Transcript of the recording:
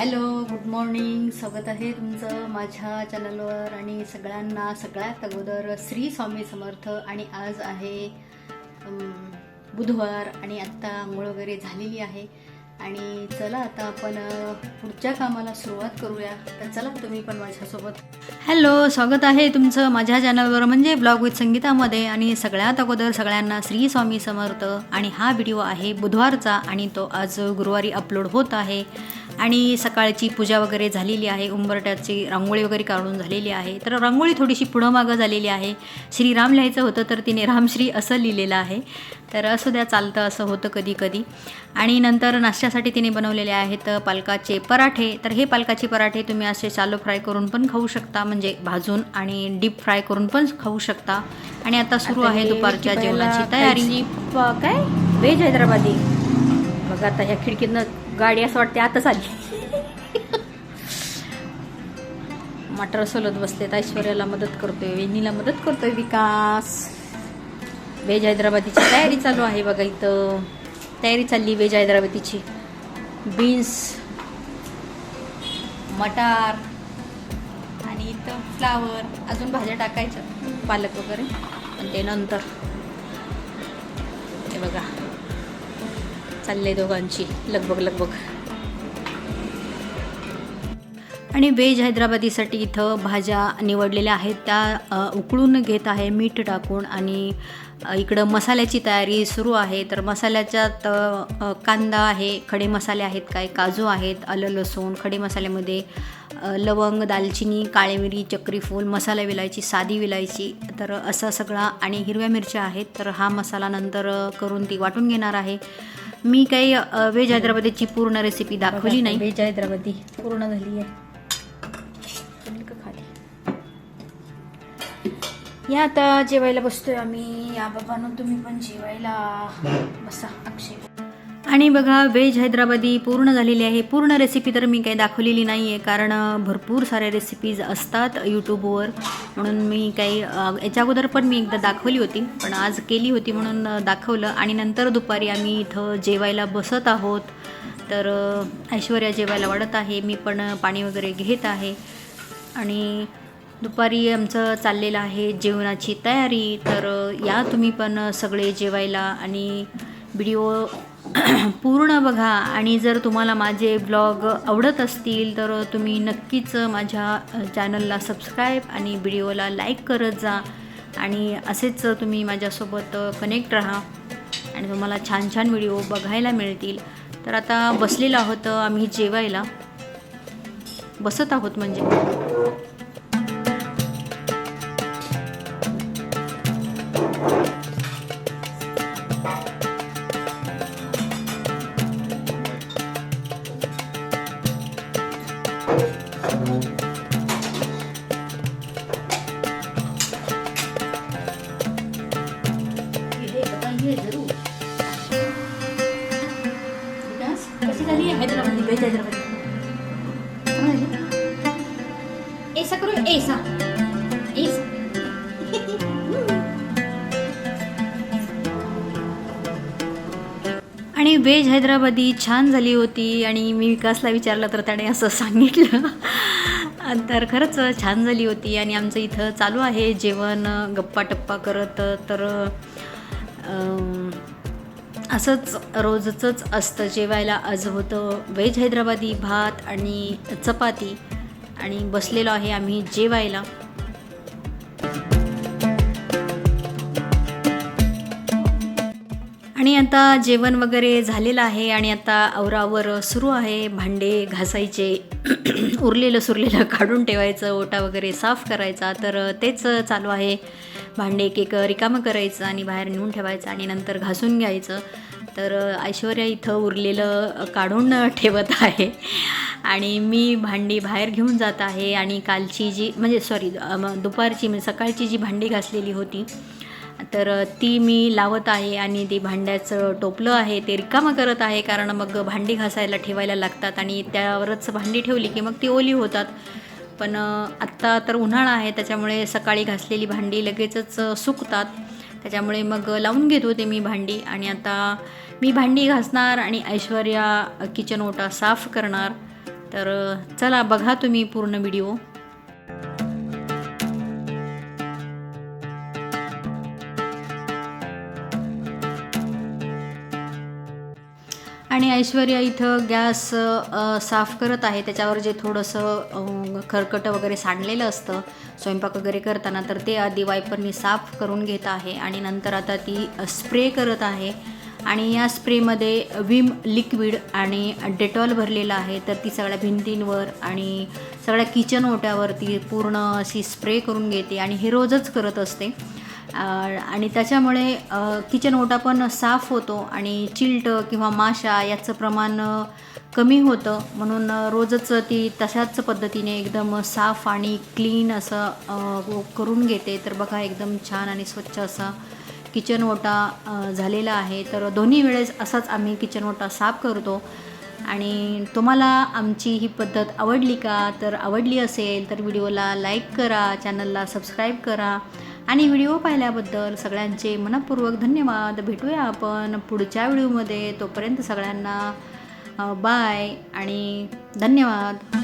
Hello good morning स्वागत आहे तुमचं माझ्या चॅनलवर आणि सगळ्यांना. सगळ्यात अगोदर श्री स्वामी समर्थ आणि आज आहे बुधवार आणि आत्ता आंघोळ वगैरे झालेली आहे. आणि चला आता आपण पुढच्या कामाला सुरुवात करूया. तर चला तुम्ही पण माझ्यासोबत. हॅलो स्वागत आहे तुमचं माझ्या चॅनलवर म्हणजे ब्लॉग विथ संगीतामध्ये. आणि सगळ्यात अगोदर सगळ्यांना श्री स्वामी समर्थ. आणि हा व्हिडिओ आहे बुधवारचा आणि तो आज गुरुवारी अपलोड होत आहे. आणि सकाळची पूजा वगैरे झालेली आहे. उंबरट्याची रांगोळी वगैरे काढून झालेली आहे. तर रांगोळी थोडीशी पुढं मागं झालेली आहे. श्रीराम लिहायचं होतं तर तिने रामश्री असं लिहिलेलं आहे. तर असं द्या चालतं असं होतं कधी कधी. आणि नंतर नाश्त्यासाठी तिने बनवलेले आहेत पालकाचे पराठे. तर हे पालकाचे पराठे तुम्ही असे चालो फ्राय करून पण खाऊ शकता. म्हणजे भाजून आणि डीप फ्राय करून पण खाऊ शकता. आणि आता सुरू आहे दुपारच्या जेवणाची तयारी. काय? व्हेज हैदराबादी. बघा आता ह्या खिडकीतनं गाडी असं वाटते आताच आली. मटर सोलत बसते ऐश्वर्याला मदत करतोय वेणीला मदत करतोय विकास. वेज हैदराबादीची तयारी चालू आहे बघा इथं. तयारी चालली वेज हैदराबादीची. बीन्स मटार आणि इथं फ्लावर अजून भाज्या टाकायच्या पालक वगैरे. पण ते नंतर. हे बघा. चालले दोघांची. लगबग लगबग आणि वेज हैदराबादीसाठी इथं भाज्या निवडलेल्या आहेत. त्या उकळून घेत आहे मीठ टाकून आणि इकडं मसाल्याची तयारी सुरू आहे. तर मसाल्याच्यात कांदा आहे खडे मसाले आहेत काय काजू आहेत आलं लसूण खडे मसाल्यामध्ये लवंग दालचिनी काळी मिरी चक्रीफूल मसाला विलायची साधी विलायची. तर असं सगळा आणि हिरव्या मिरच्या आहेत. तर हा मसाला नंतर करून ती वाटून घेणार आहे. मी काही व्हेज हैदराबादीची पूर्ण रेसिपी दाखवली नाही. व्हेज हैदराबादी पूर्ण झाली आहे. या आता जेवायला बसतोय आम्ही. या बाबांनो तुम्ही पण जेवायला बसा अक्षय. आणि बघा व्हेज हैदराबादी पूर्ण झालेली आहे. पूर्ण रेसिपी तर मी काही दाखवलेली नाही आहे कारण भरपूर साऱ्या रेसिपीज असतात यूट्यूबवर म्हणून मी काही याच्या अगोदर पण मी एकदा दाखवली होती पण आज केली होती म्हणून दाखवलं. आणि नंतर दुपारी आम्ही इथं जेवायला बसत आहोत. तर ऐश्वर्या जेवायला वाढत आहे. मी पण पाणी वगैरे घेत आहे. आणि दुपारी आमचं चाललेलं आहे जेवणाची तयारी. तर या तुम्ही पण सगळे जेवायला आणि व्हिडिओ पूर्ण बघा. आणि जर तुम्हाला माझे ब्लॉग आवडत असतील तर तुम्ही नक्कीच माझ्या चॅनलला सबस्क्राईब आणि व्हिडिओला लाईक करत जा. आणि असेच तुम्ही माझ्यासोबत कनेक्ट राहा आणि तुम्हाला छान छान व्हिडिओ बघायला मिळतील. तर आता बसलेलं आहोत आम्ही जेवायला. बसत आहोत म्हणजे. व्हेज हैदराबादी ऐसा करो ऐसा ऐसा आणि व्हेज हैदराबादी छान झाली होती आणि मी विकासला विचारलं तर त्याने असं सांगितलं. तर खरंच छान झाली होती आणि आमचं इथं चालू आहे जेवण गप्पा टप्पा करत तर असंच रोजचंच असतं जेवायला. आज होतं व्हेज हैदराबादी भात आणि चपाती आणि बसलेलो आहे आम्ही जेवायला. आणि आता जेवण वगैरे झालेलं आहे आणि आता आवरावर सुरू आहे. भांडे घासायचे उरलेलं सुरलेलं काढून ठेवायचं ओटा वगैरे साफ करायचा. तर तेच चालू आहे. भांडे एक एक रिकामं करायचं आणि बाहेर नेऊन ठेवायचं आणि नंतर घासून घ्यायचं. तर ऐश्वर्या इथं उरलेलं काढून ठेवत आहे. आणि मी भांडी बाहेर घेऊन जात आहे आणि कालची जी म्हणजे सॉरी दुपारची म्हणजे सकाळची जी भांडी घासलेली होती तर ती मी लावत आहे आणि ते भांड्याचं टोपलं आहे ते रिकामं करत आहे. कारण मग भांडी घासायला ठेवायला लागतात आणि त्यावरच भांडी ठेवली की मग ती ओली होतात. पण आत्ता तर उन्हाळा आहे त्याच्यामुळे सकाळी घासलेली भांडी लगेचच सुकतात. त्याच्यामुळे मग लावून घेत होते मी भांडी आणि आता मी भांडी घासणार आणि ऐश्वर्या किचन ओटा साफ करणार. तर चला बघा तुम्ही पूर्ण व्हिडिओ आणि ऐश्वर्या इथं गॅस साफ करत आहे. त्याच्यावर जे थोडंसं खरकट खरकटं वगैरे सांडलेलं असतं स्वयंपाक वगैरे करताना तर ते आधी वायपरनी साफ करून घेत आहे आणि नंतर आता ती स्प्रे करत आहे. आणि या स्प्रेमध्ये विम लिक्विड आणि डेटॉल भरलेलं आहे. तर ती सगळ्या भिंतींवर आणि सगळ्या किचन ओट्यावरती पूर्ण अशी स्प्रे करून घेते आणि हे रोजच करत असते. आणि त्याच्यामुळे किचन ओटा पण साफ होतो आणि चिलट किंवा माशा याचं प्रमाण कमी होतं. म्हणून रोजच ती तशाच पद्धतीने एकदम साफ आणि क्लीन असं करून घेते. तर बघा एकदम छान आणि स्वच्छ असा किचन ओटा झालेला आहे. तर दोन्ही वेळेस असाच आम्ही किचन ओटा साफ करतो. आणि तुम्हाला आमची ही पद्धत आवडली का? तर आवडली असेल तर व्हिडिओला लाईक करा चॅनलला सबस्क्राईब करा. आणि व्हिडिओ पाहिल्याबद्दल सगळ्यांचे मनपूर्वक धन्यवाद. भेटूया आपण पुढच्या व्हिडिओमध्ये. तोपर्यंत सगळ्यांना बाय आणि धन्यवाद.